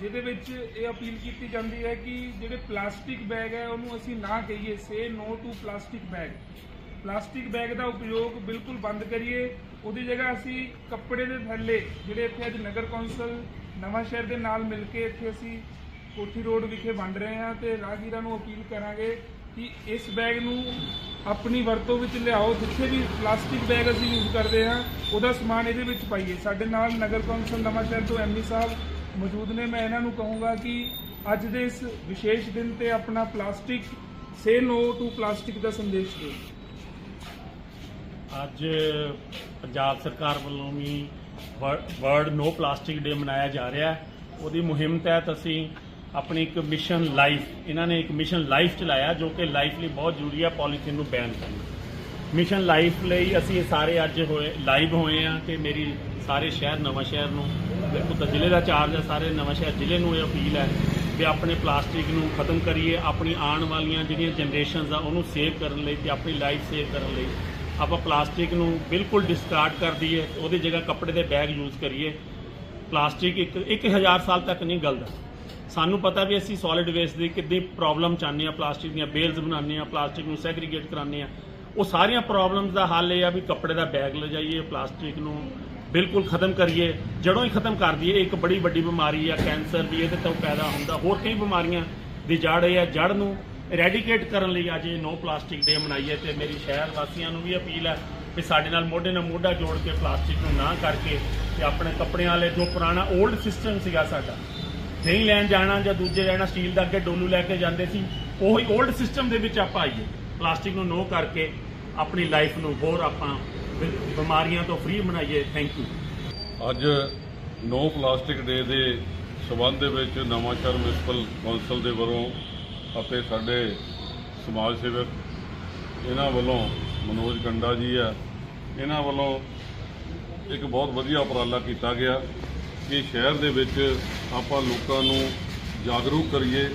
ਜਿਹਦੇ ਵਿੱਚ ਇਹ ਅਪੀਲ ਕੀਤੀ ਜਾਂਦੀ ਹੈ ਕਿ ਜਿਹੜੇ ਪਲਾਸਟਿਕ ਬੈਗ ਹੈ, ਉਹਨੂੰ ਅਸੀਂ ਨਾ ਕਹੀਏ say no to plastic bag plastic bag ਦਾ ਉਪਯੋਗ ਬਿਲਕੁਲ ਬੰਦ ਕਰੀਏ। ਉਹਦੀ ਜਗ੍ਹਾ ਅਸੀਂ ਕੱਪੜੇ ਦੇ ਥੱਲੇ, ਜਿਹੜੇ ਇੱਥੇ ਅੱਜ ਨਗਰ ਕੌਂਸਲ ਨਵਾਂ ਸ਼ਹਿਰ ਦੇ ਨਾਲ ਮਿਲ ਕੇ ਇੱਥੇ ਅਸੀਂ ਕੋਠੀ ਰੋਡ ਵਿਖੇ ਵੰਡ ਰਹੇ ਹਾਂ ਤੇ ਰਾਹਗੀਰਾਂ ਨੂੰ ਅਪੀਲ ਕਰਾਂਗੇ ਕਿ ਇਸ ਬੈਗ ਨੂੰ ਆਪਣੀ ਵਰਤੋਂ ਵਿੱਚ ਲਿਆਓ। ਜਿੱਥੇ ਵੀ ਪਲਾਸਟਿਕ ਬੈਗ ਅਸੀਂ ਯੂਜ਼ ਕਰਦੇ ਹਾਂ, ਉਹਦਾ ਸਮਾਨ ਇਹਦੇ ਵਿੱਚ ਪਾਈਏ। ਸਾਡੇ ਨਾਲ ਨਗਰ ਕੌਂਸਲ ਨਵਾਂ ਸ਼ਹਿਰ ਤੋਂ ਐਮਪੀ ਸਾਹਿਬ ਮੌਜੂਦ ਨੇ, ਮੈਂ ਇਹਨਾਂ ਨੂੰ ਕਹੂੰਗਾ ਕਿ ਅੱਜ ਦੇ ਇਸ ਵਿਸ਼ੇਸ਼ ਦਿਨ ਤੇ ਆਪਣਾ plastic say no to plastic ਦਾ ਸੰਦੇਸ਼ ਦਿਓ। ਅੱਜ ਪੰਜਾਬ ਸਰਕਾਰ ਵੱਲੋਂ ਵੀ, ਵਰਲਡ ਨੋ ਪਲਾਸਟਿਕ ਡੇ ਮਨਾਇਆ ਜਾ ਰਿਹਾ ਹੈ। ਉਹਦੀ ਮੁਹਿੰਮ ਤਹਿਤ ਅਸੀਂ ਆਪਣੀ ਇੱਕ ਮਿਸ਼ਨ ਲਾਈਫ, ਇਹਨਾਂ ਨੇ ਇੱਕ ਮਿਸ਼ਨ ਲਾਈਫ ਚਲਾਇਆ, ਜੋ ਕਿ ਲਾਈਫ ਲਈ ਬਹੁਤ ਜ਼ਰੂਰੀ ਹੈ, ਪੋਲੀਥੀਨ ਨੂੰ ਬੈਨ ਕਰਨਾ। ਮਿਸ਼ਨ ਲਾਈਫ ਲਈ ਅਸੀਂ ਸਾਰੇ ਅੱਜ ਹੋਏ ਲਾਈਵ ਹੋਏ ਆ ਤੇ ਮੇਰੀ ਸਾਰੇ ਸ਼ਹਿਰ ਨਵਾਂ ਸ਼ਹਿਰ ਨੂੰ ਬਿਲਕੁਲ ਜ਼ਿਲ੍ਹੇ ਦਾ ਚਾਰਜ ਹੈ, ਸਾਰੇ ਨਵਾਂ ਸ਼ਹਿਰ ਜ਼ਿਲ੍ਹੇ ਨੂੰ ਇਹ ਅਪੀਲ ਹੈ ਵੀ ਆਪਣੇ ਪਲਾਸਟਿਕ ਨੂੰ ਖਤਮ ਕਰੀਏ, ਆਪਣੀ ਆਉਣ ਵਾਲੀਆਂ ਜਿਹੜੀਆਂ ਜਨਰੇਸ਼ਨਸ ਆ ਉਹਨੂੰ ਸੇਵ ਕਰਨ ਲਈ ਤੇ ਆਪਣੀ ਲਾਈਫ ਸੇਵ ਕਰਨ ਲਈ ਆਪਾਂ ਪਲਾਸਟਿਕ ਨੂੰ ਬਿਲਕੁਲ ਡਿਸਕਾਰਡ ਕਰ ਦਈਏ, ਉਹਦੀ ਜਗ੍ਹਾ ਕੱਪੜੇ ਦੇ ਬੈਗ ਯੂਜ਼ ਕਰੀਏ। ਪਲਾਸਟਿਕ ਇੱਕ 1000 ਸਾਲ ਤੱਕ ਨਹੀਂ ਗਲਦਾ ਸਾਨੂੰ ਪਤਾ ਵੀ ਅਸੀਂ ਸੋਲਿਡ ਵੇਸਟ ਦੀ ਕਿੰਨੀ ਪ੍ਰੋਬਲਮ ਚਾਹੁੰਦੇ ਆ ਪਲਾਸਟਿਕ ਦੀਆਂ ਬੇਲਸ ਬਣਾਉਂਦੇ ਆ ਪਲਾਸਟਿਕ ਨੂੰ ਸੈਗਰੀਗੇਟ ਕਰਾਉਂਦੇ ਆ ਉਹ ਸਾਰੀਆਂ ਪ੍ਰੋਬਲਮਸ ਦਾ ਹੱਲ ਇਹ ਆ ਵੀ ਕੱਪੜੇ ਦਾ ਬੈਗ ਲਿਜਾਈਏ ਪਲਾਸਟਿਕ ਨੂੰ ਬਿਲਕੁਲ ਖਤਮ ਕਰੀਏ। ਜੜੋਂ ਹੀ ਖਤਮ ਕਰ ਦਈਏ, ਇੱਕ ਬੜੀ ਵੱਡੀ ਬਿਮਾਰੀ ਆ ਕੈਂਸਰ ਵੀ ਇਹਦੇ ਤੋਂ ਪੈਦਾ ਹੁੰਦਾ। ਹੋਰ ਕਈ ਬਿਮਾਰੀਆਂ ਦੀ ਜੜ ਇਹ ਆ ਜੜ ਨੂੰ ਰੈਡੀਕੇਟ ਕਰਨ ਲਈ ਅੱਜ ਇਹ ਨੋ ਪਲਾਸਟਿਕ ਡੇ ਮਨਾਈਏ ਤੇ ਮੇਰੀ ਸ਼ਹਿਰ ਵਾਸੀਆਂ ਨੂੰ ਵੀ ਅਪੀਲ ਹੈ ਵੀ ਸਾਡੇ ਨਾਲ ਮੋਢੇ ਨਾਲ ਮੋਢਾ ਜੋੜ ਕੇ ਪਲਾਸਟਿਕ ਨੂੰ ਨਾ ਕਰਕੇ ਤੇ ਆਪਣੇ ਕੱਪੜਿਆਂ ਵਾਲੇ ਜੋ ਪੁਰਾਣਾ 올ਡ ਸਿਸਟਮ ਸੀਗਾ ਸਾਡਾ, ਨਹੀਂ ਲੈਣ ਜਾਣਾ ਜਾਂ ਦੂਜੇ ਲੈਣਾ ਸਟੀਲ ਦਾ ਅੱਗੇ ਡੋਲੂ ਲੈ ਕੇ ਜਾਂਦੇ ਸੀ, ਉਹੀ 올ਡ ਸਿਸਟਮ ਦੇ ਵਿੱਚ ਆਪਾਂ ਆਈਏ। ਪਲਾਸਟਿਕ ਨੂੰ ਨੋ ਕਰਕੇ ਆਪਣੀ ਲਾਈਫ ਨੂੰ ਹੋਰ ਆਪਾਂ ਬਿਮਾਰੀਆਂ ਤੋਂ ਫ੍ਰੀ ਬਣਾਈਏ ਥੈਂਕ ਯੂ ਅੱਜ ਨੋ ਪਲਾਸਟਿਕ ਡੇ ਦੇ ਸਬੰਧ ਦੇ ਵਿੱਚ ਨਵਾਂਸ਼ਹਿਰ ਮਿਊਨਿਸਪਲ ਕੌਂਸਲ ਦੇ ਵੱਲੋਂ ਅਤੇ ਸਾਡੇ ਸਮਾਜ ਸੇਵਕ, ਇਹਨਾਂ ਵੱਲੋਂ ਮਨੋਜ ਕੰਡਾ ਜੀ ਆ, ਇਹਨਾਂ ਵੱਲੋਂ ਇੱਕ ਬਹੁਤ ਵਧੀਆ ਉਪਰਾਲਾ ਕੀਤਾ ਗਿਆ ਕਿ ਸ਼ਹਿਰ ਦੇ ਵਿੱਚ ਆਪਾਂ ਲੋਕਾਂ ਨੂੰ ਜਾਗਰੂਕ ਕਰੀਏ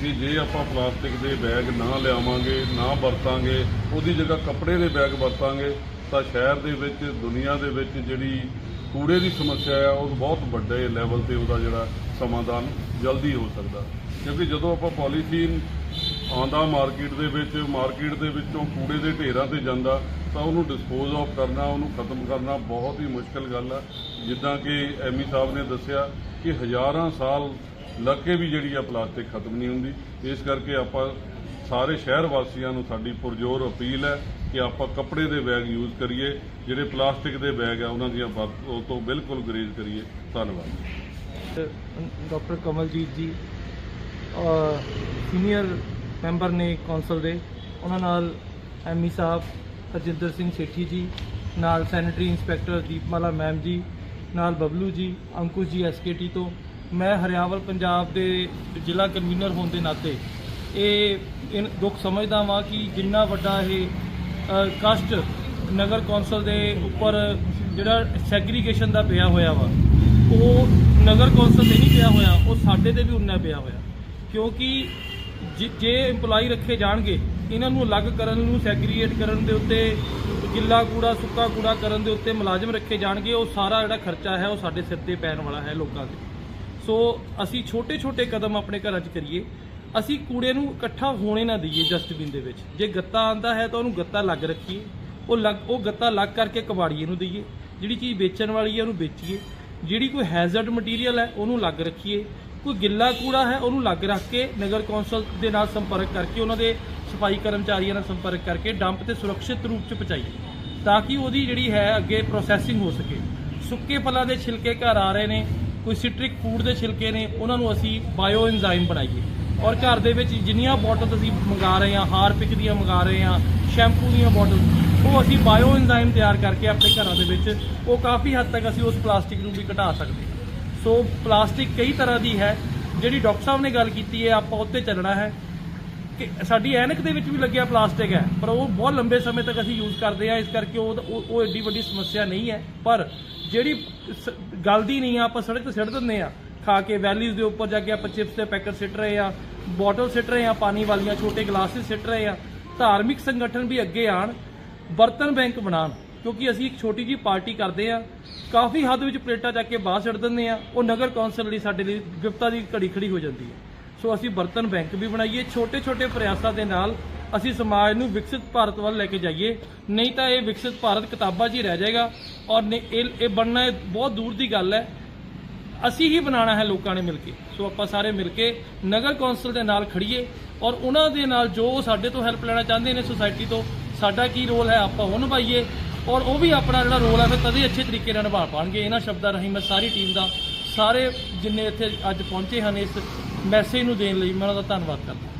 ਕਿ ਜੇ ਆਪਾਂ ਪਲਾਸਟਿਕ ਦੇ ਬੈਗ ਨਾ ਲਿਆਵਾਂਗੇ, ਨਾ ਵਰਤਾਂਗੇ, ਉਹਦੀ ਜਗ੍ਹਾ ਕੱਪੜੇ ਦੇ ਬੈਗ ਵਰਤਾਂਗੇ, ਤਾਂ ਸ਼ਹਿਰ ਦੇ ਵਿੱਚ, ਦੁਨੀਆ ਦੇ ਵਿੱਚ ਜਿਹੜੀ ਕੂੜੇ ਦੀ ਸਮੱਸਿਆ ਆ, ਉਹ ਬਹੁਤ ਵੱਡੇ ਲੈਵਲ ਤੇ ਉਹਦਾ ਜਿਹੜਾ ਸਮਾਧਾਨ ਜਲਦੀ ਹੋ ਸਕਦਾ। ਕਿਉਂਕਿ ਜਦੋਂ ਆਪਾਂ ਪੋਲੀਥੀਨ ਆਉਂਦਾ ਮਾਰਕੀਟ ਦੇ ਵਿੱਚ ਮਾਰਕੀਟ ਦੇ ਵਿੱਚੋਂ ਕੂੜੇ ਦੇ ਢੇਰਾਂ ਤੇ ਜਾਂਦਾ, ਤਾਂ ਉਹਨੂੰ ਡਿਸਪੋਜ਼ ਆਫ ਕਰਨਾ, ਉਹਨੂੰ ਖਤਮ ਕਰਨਾ ਬਹੁਤ ਹੀ ਮੁਸ਼ਕਲ ਗੱਲ ਆ। ਜਿੱਦਾਂ ਕਿ ਐਮੀ ਸਾਹਿਬ ਨੇ ਦੱਸਿਆ ਕਿ ਹਜ਼ਾਰਾਂ ਸਾਲ ਲੱਗ ਕੇ ਵੀ ਜਿਹੜੀ ਆ ਪਲਾਸਟਿਕ ਖਤਮ ਨਹੀਂ ਹੁੰਦੀ। ਇਸ ਕਰਕੇ ਆਪਾਂ ਸਾਰੇ ਸ਼ਹਿਰ ਵਾਸੀਆਂ ਨੂੰ ਸਾਡੀ ਪੁਰਜੋਰ ਅਪੀਲ ਹੈ ਕਿ ਆਪਾਂ ਕੱਪੜੇ ਦੇ ਬੈਗ ਯੂਜ਼ ਕਰੀਏ। ਜਿਹੜੇ ਪਲਾਸਟਿਕ ਦੇ ਬੈਗ ਆ, ਉਹਨਾਂ ਦੀਆਂ ਉਹ ਤੋਂ ਬਿਲਕੁਲ ਗਰੇਜ਼ ਕਰੀਏ। ਧੰਨਵਾਦ ਡਾਕਟਰ ਕਮਲਜੀਤ ਜੀ ਸੀਨੀਅਰ ਮੈਂਬਰ ਨੇ ਕੌਂਸਲ ਦੇ। ਉਹਨਾਂ ਨਾਲ ਐਮਈ ਸਾਹਿਬ, ਹਰਜਿੰਦਰ ਸਿੰਘ ਸੇਠੀ ਜੀ, ਨਾਲ ਸੈਨੇਟਰੀ ਇੰਸਪੈਕਟਰ ਦੀਪਮਾਲਾ ਮੈਮ ਜੀ, ਨਾਲ ਬਬਲੂ ਜੀ, ਅੰਕੁਸ਼ ਜੀ ਐਸਕੇਟੀ ਤੋਂ। ਮੈਂ ਹਰਿਆਵਲ, ਪੰਜਾਬ ਦੇ ਜ਼ਿਲ੍ਹਾ ਕਨਵੀਨਰ ਹੋਣ ਦੇ ਨਾਤੇ, ਇਹ ਦੁੱਖ ਸਮਝਦਾ ਵਾਂ ਕਿ ਜਿੰਨਾ ਵੱਡਾ ਇਹ ਕਸ਼ਟ ਨਗਰ ਕੌਂਸਲ ਦੇ ਉੱਪਰ ਜਿਹੜਾ ਸੈਗਰੀਗੇਸ਼ਨ ਦਾ ਪਿਆ ਹੋਇਆ ਵਾ, ਉਹ ਨਗਰ ਕੌਂਸਲ ਤੇ ਨਹੀਂ ਪਿਆ ਹੋਇਆ, ਉਹ ਸਾਡੇ ਤੇ ਵੀ ਉਨਾ ਪਿਆ ਹੋਇਆ। ਕਿਉਂਕਿ ਜਿ- ਜੇ EMPLOYE ਰੱਖੇ ਜਾਣਗੇ, ਇਹਨਾਂ ਨੂੰ ਅਲੱਗ ਕਰਨ ਨੂੰ ਸੈਗਰੀਗੇਟ ਕਰਨ ਦੇ ਉੱਤੇ, ਗਿੱਲਾ ਕੂੜਾ, ਸੁੱਕਾ ਕੂੜਾ ਕਰਨ ਦੇ ਉੱਤੇ ਮੁਲਾਜ਼ਮ ਰੱਖੇ ਜਾਣਗੇ, ਉਹ ਸਾਰਾ ਜਿਹੜਾ ਖਰਚਾ ਹੈ, ਉਹ ਸਾਡੇ ਸਿਰ ਤੇ ਪੈਣ ਵਾਲਾ ਹੈ ਲੋਕਾਂ ਦੇ ਸੋ ਅਸੀਂ ਛੋਟੇ-ਛੋਟੇ ਕਦਮ ਆਪਣੇ ਘਰਾਂ 'ਚ ਕਰੀਏ। ਅਸੀਂ ਕੂੜੇ ਨੂੰ ਇਕੱਠਾ ਹੋਣੇ ਨਾ ਦਈਏ ਡਸਟਬਿਨ ਦੇ ਵਿੱਚ। ਜੇ ਗੱਤਾ ਆਂਦਾ ਹੈ ਤਾਂ ਉਹਨੂੰ ਗੱਤਾ ਲੱਗ ਰੱਖੀਏ। ਉਹ ਲੱਗ, ਉਹ ਗੱਤਾ ਲੱਗ ਕਰਕੇ ਕਬਾੜੀਏ ਨੂੰ ਦਈਏ। ਜਿਹੜੀ ਚੀਜ਼ ਵੇਚਣ ਵਾਲੀ ਹੈ ਉਹਨੂੰ ਵੇਚੀਏ। ਜਿਹੜੀ ਕੋਈ ਹੈਜ਼ਰਡ ਮਟੀਰੀਅਲ ਹੈ ਉਹਨੂੰ ਲੱਗ ਰੱਖੀਏ। ਕੋਈ ਗਿੱਲਾ ਕੂੜਾ ਹੈ ਉਹਨੂੰ ਲੱਗ ਰੱਖ ਕੇ ਨਗਰ ਕੌਂਸਲ ਦੇ ਨਾਲ ਸੰਪਰਕ ਕਰਕੇ, ਉਹਨਾਂ ਦੇ ਸਫ਼ਾਈ ਕਰਮਚਾਰੀਆਂ ਨਾਲ ਸੰਪਰਕ ਕਰਕੇ ਡੰਪ ਤੇ ਸੁਰੱਖਿਅਤ ਰੂਪ 'ਚ ਪਹੁੰਚਾਈਏ। ਤਾਂ ਕਿ ਉਹਦੀ ਜਿਹੜੀ ਹੈ ਅੱਗੇ ਪ੍ਰੋਸੈਸਿੰਗ ਹੋ ਸਕੇ। ਸੁੱਕੇ ਫਲਾਂ ਦੇ ਛਿਲਕੇ ਘਰ ਆ ਰਹੇ ਨੇ। ਕੋਈ ਸਿਟ੍ਰਿਕ ਫੂਡ ਦੇ ਛਿਲਕੇ ਨੇ, ਉਹਨਾਂ ਨੂੰ ਅਸੀਂ ਬਾਇਓ ਐਂਜ਼ਾਈਮ ਬਣਾਈਏ। ਔਰ ਘਰ ਦੇ ਵਿੱਚ ਜਿੰਨੀਆਂ ਬੋਟਲ ਅਸੀਂ ਮੰਗਾ ਰਹੇ ਹਾਂ ਹਾਰਪਿਕ ਦੀਆਂ ਮੰਗਾ ਰਹੇ ਹਾਂ ਸ਼ੈਂਪੂ ਦੀਆਂ ਬੋਟਲ ਉਹ ਅਸੀਂ ਬਾਇਓ ਐਂਜ਼ਾਈਮ ਤਿਆਰ ਕਰਕੇ ਆਪਣੇ ਘਰਾਂ ਦੇ ਵਿੱਚ, ਉਹ ਕਾਫੀ ਹੱਦ ਤੱਕ ਅਸੀਂ ਉਸ ਪਲਾਸਟਿਕ ਨੂੰ ਵੀ ਘਟਾ ਸਕਦੇ ਹਾਂ। ਸੋ ਪਲਾਸਟਿਕ ਕਈ ਤਰ੍ਹਾਂ ਦੀ ਹੈ, ਜਿਹੜੀ ਡਾਕਟਰ ਸਾਹਿਬ ਨੇ ਗੱਲ ਕੀਤੀ ਹੈ, ਆਪਾਂ ਉੱਤੇ ਚੱਲਣਾ ਹੈ। ਕਿ ਸਾਡੀ ਐਨਕ ਦੇ ਵਿੱਚ ਵੀ ਲੱਗਿਆ ਪਲਾਸਟਿਕ ਹੈ, ਪਰ ਉਹ ਬਹੁਤ ਲੰਬੇ ਸਮੇਂ ਤੱਕ ਅਸੀਂ ਯੂਜ਼ ਕਰਦੇ ਆ ਇਸ ਕਰਕੇ ਉਹ ਉਹ ਏਡੀ ਵੱਡੀ ਸਮੱਸਿਆ ਨਹੀਂ ਹੈ। ਪਰ ਜਿਹੜੀ ਸ- ਗਲਦੀ ਨਹੀਂ ਆ, ਆਪਾਂ ਸੜਕ ਤੇ ਸਿੱਟ ਦਿੰਦੇ ਆ। ਖਾ ਕੇ ਵੈਲੀਜ਼ ਦੇ ਉੱਪਰ ਜਾ ਕੇ ਆਪਾਂ ਚਿਪਸ ਦੇ ਪੈਕਟ ਸਿੱਟ ਰਹੇ ਆ, ਬੋਟਲ ਸਿੱਟ ਰਹੇ ਆ, ਪਾਣੀ ਵਾਲੀਆਂ ਛੋਟੇ ਗਲਾਸਿਸ ਸਿੱਟ ਰਹੇ ਆ। ਧਾਰਮਿਕ ਸੰਗਠਨ ਵੀ ਅੱਗੇ ਆਣ, ਬਰਤਨ ਬੈਂਕ ਬਣਾਉਣ ਕਿਉਂਕਿ ਅਸੀਂ ਇੱਕ ਛੋਟੀ ਜੀ ਪਾਰਟੀ ਕਰਦੇ ਆ। ਕਾਫੀ ਹੱਦ ਵਿੱਚ ਪਲੇਟਾਂ ਚੱਕ ਕੇ ਬਾਹਰ ਸਿੱਟ ਦਿੰਦੇ ਆ। ਉਹ ਨਗਰ ਕੌਂਸਲ ਲਈ ਸਾਡੇ ਲਈ ਵਿਪਤਾ ਦੀ ਘੜੀ ਖੜੀ ਹੋ ਜਾਂਦੀ ਹੈ। ਸੋ ਅਸੀਂ ਬਰਤਨ ਬੈਂਕ ਵੀ ਬਣਾਈਏ ਛੋਟੇ ਛੋਟੇ ਪ੍ਰਯਾਸਾਂ ਦੇ ਨਾਲ ਅਸੀਂ ਸਮਾਜ ਨੂੰ ਵਿਕਸਿਤ ਭਾਰਤ ਵੱਲ ਲੈ ਕੇ ਜਾਈਏ। ਨਹੀਂ ਤਾਂ ਇਹ ਵਿਕਸਿਤ ਭਾਰਤ ਕਿਤਾਬਾਂ 'ਚ ਹੀ ਰਹਿ ਜਾਏਗਾ। ਔਰ ਨੇ- ਇਹ ਇਹ ਬਣਨਾ ਬਹੁਤ ਦੂਰ ਦੀ ਗੱਲ ਹੈ। ਅਸੀਂ ਹੀ ਬਣਾਉਣਾ ਹੈ ਲੋਕਾਂ ਨੇ ਮਿਲ ਕੇ। ਸੋ ਆਪਾਂ ਸਾਰੇ ਮਿਲ ਕੇ ਨਗਰ ਕੌਂਸਲ ਦੇ ਨਾਲ ਖੜੀਏ ਔਰ ਉਹਨਾਂ ਦੇ ਨਾਲ ਜੋ ਸਾਡੇ ਤੋਂ ਹੈਲਪ ਲੈਣਾ ਚਾਹੁੰਦੇ ਨੇ ਸੁਸਾਇਟੀ ਤੋਂ, ਸਾਡਾ ਕੀ ਰੋਲ ਹੈ ਆਪਾਂ ਉਹ ਨਿਭਾਈਏ। ਔਰ ਉਹ ਵੀ ਆਪਣਾ ਜਿਹੜਾ ਰੋਲ ਹੈ, ਫਿਰ ਤਦੇ ਅੱਛੇ ਤਰੀਕੇ ਨਾਲ ਨਿਭਾ ਪਾਣਗੇ। ਇਹਨਾਂ ਸ਼ਬਦਾਂ ਰਾਹੀਂ ਮੈਂ ਸਾਰੀ ਟੀਮ ਦਾ, ਸਾਰੇ ਜਿੰਨੇ ਇੱਥੇ ਅੱਜ ਪਹੁੰਚੇ ਹਨ ਇਸ ਮੈਸੇਜ ਨੂੰ ਦੇਣ ਲਈ ਮੈਂ ਉਹਨਾਂ ਦਾ ਧੰਨਵਾਦ ਕਰਦਾ।